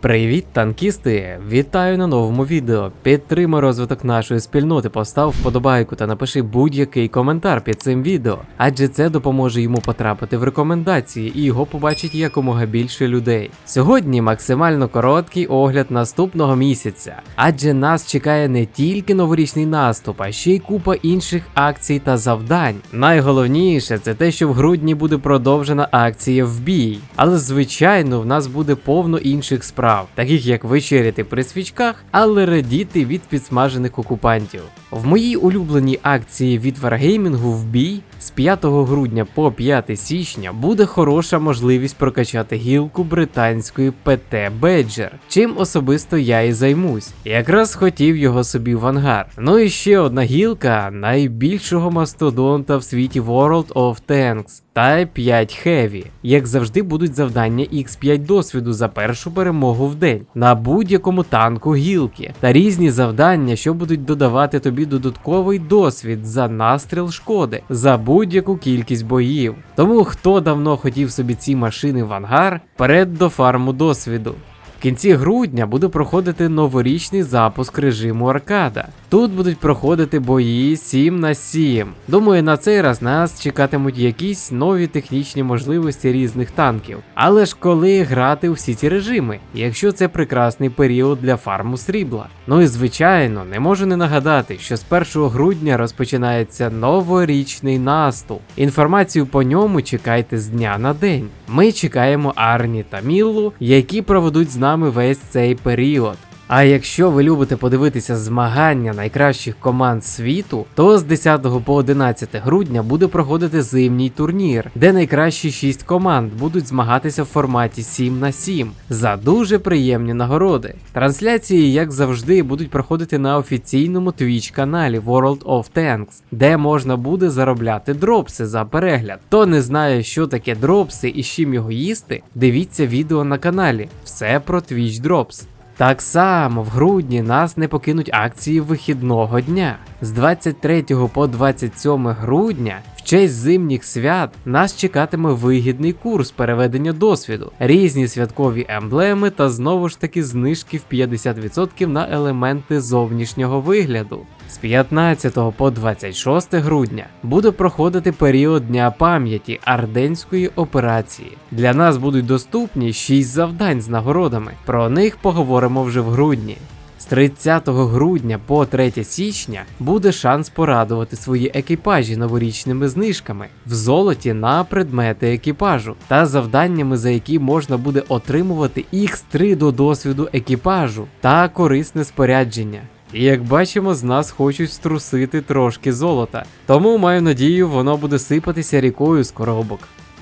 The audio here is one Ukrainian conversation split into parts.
Привіт, танкісти! Вітаю на новому відео. Підтримай розвиток нашої спільноти, постав вподобайку та напиши будь-який коментар під цим відео, адже це допоможе йому потрапити в рекомендації і його побачить якомога більше людей. Сьогодні максимально короткий огляд наступного місяця, адже нас чекає не тільки новорічний наступ, а ще й купа інших акцій та завдань. Найголовніше це те, що в грудні буде продовжена акція в бій. Але звичайно, в нас буде повно інших справ, таких як вечеряти при свічках, але радіти від підсмажених окупантів. В моїй улюбленій акції від Wargaming в бій з 5 грудня по 5 січня буде хороша можливість прокачати гілку британської ПТ Беджер, чим особисто я і займусь. Якраз хотів його собі в ангар. Ну і ще одна гілка найбільшого мастодонта в світі World of Tanks. Type 5 Heavy. Як завжди, будуть завдання X5 досвіду за першу перемогу в день на будь-якому танку гілки та різні завдання, що будуть додавати тобі додатковий досвід за настріл шкоди за будь-яку кількість боїв. Тому хто давно хотів собі ці машини в ангар, перед до фарму досвіду. Кінці грудня буде проходити новорічний запуск режиму аркада. Тут будуть проходити бої 7 на 7. Думаю, на цей раз нас чекатимуть якісь нові технічні можливості різних танків. Але ж коли грати у всі ці режими, якщо це прекрасний період для фарму срібла. Ну і звичайно, не можу не нагадати, що з 1 грудня розпочинається новорічний наступ. Інформацію по ньому чекайте з дня на день. Ми чекаємо Арні та Міллу, які проведуть з нами весь цей період. А якщо ви любите подивитися змагання найкращих команд світу, то з 10 по 11 грудня буде проходити зимній турнір, де найкращі 6 команд будуть змагатися в форматі 7 на 7 за дуже приємні нагороди. Трансляції, як завжди, будуть проходити на офіційному Twitch каналі World of Tanks, де можна буде заробляти дропси за перегляд. Хто не знає, що таке дропси і з чим його їсти, дивіться відео на каналі. Все про Twitch Drops. Так само в грудні нас не покинуть акції вихідного дня. З 23 по 27 грудня честь зимніх свят нас чекатиме вигідний курс переведення досвіду, різні святкові емблеми та знову ж таки знижки в 50% на елементи зовнішнього вигляду. З 15 по 26 грудня буде проходити період Дня пам'яті Арденської операції. Для нас будуть доступні 6 завдань з нагородами. Про них поговоримо вже в грудні. З 30 грудня по 3 січня буде шанс порадувати свої екіпажі новорічними знижками в золоті на предмети екіпажу та завданнями, за які можна буде отримувати X3 до досвіду екіпажу та корисне спорядження. І як бачимо, з нас хочуть струсити трошки золота, тому маю надію, воно буде сипатися рікою з коробок.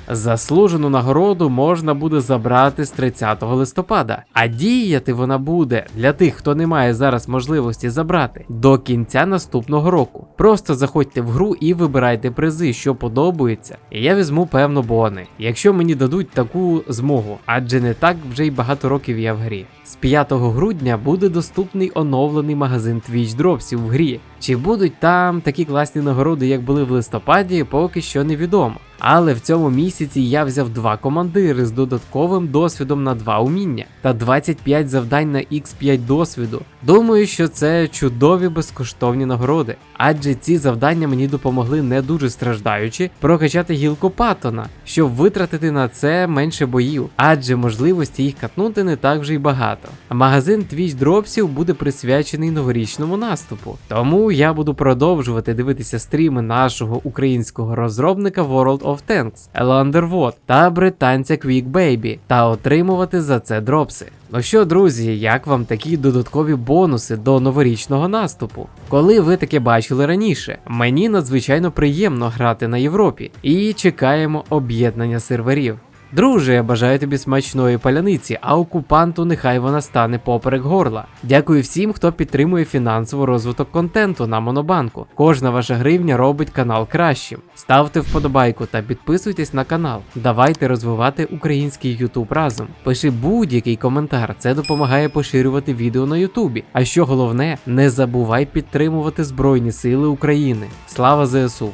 Заслужену нагороду можна буде забрати з 30 листопада, а діяти вона буде для тих, хто не має зараз можливості забрати до кінця наступного року. Просто заходьте в гру і вибирайте призи, що подобається, і я візьму певно бони, якщо мені дадуть таку змогу, адже не так вже й багато років я в грі. З 5 грудня буде доступний оновлений магазин Twitch Dropsів в грі. Чи будуть там такі класні нагороди, як були в листопаді, поки що невідомо. Але в цьому місяці я взяв два командири з додатковим досвідом на два уміння та 25 завдань на X5 досвіду. Думаю, що це чудові безкоштовні нагороди, адже ці завдання мені допомогли не дуже страждаючи прокачати гілку Паттона, щоб витратити на це менше боїв, адже можливості їх катнути не так вже й багато. Магазин Twitch дропсів буде присвячений новорічному наступу, тому я буду продовжувати дивитися стріми нашого українського розробника World of Tanks, Elander Watt та британця Quick Baby та отримувати за це дропси. Ну що, друзі, як вам такі додаткові бонуси до новорічного наступу? Коли ви таке бачили раніше, мені надзвичайно приємно грати на Європі і чекаємо об'єднання серверів. Друже, я бажаю тобі смачної паляниці, а окупанту нехай вона стане поперек горла. Дякую всім, хто підтримує фінансовий розвиток контенту на Монобанку. Кожна ваша гривня робить канал кращим. Ставте вподобайку та підписуйтесь на канал. Давайте розвивати український YouTube разом. Пиши будь-який коментар, це допомагає поширювати відео на Ютубі. А що головне, не забувай підтримувати Збройні Сили України. Слава ЗСУ!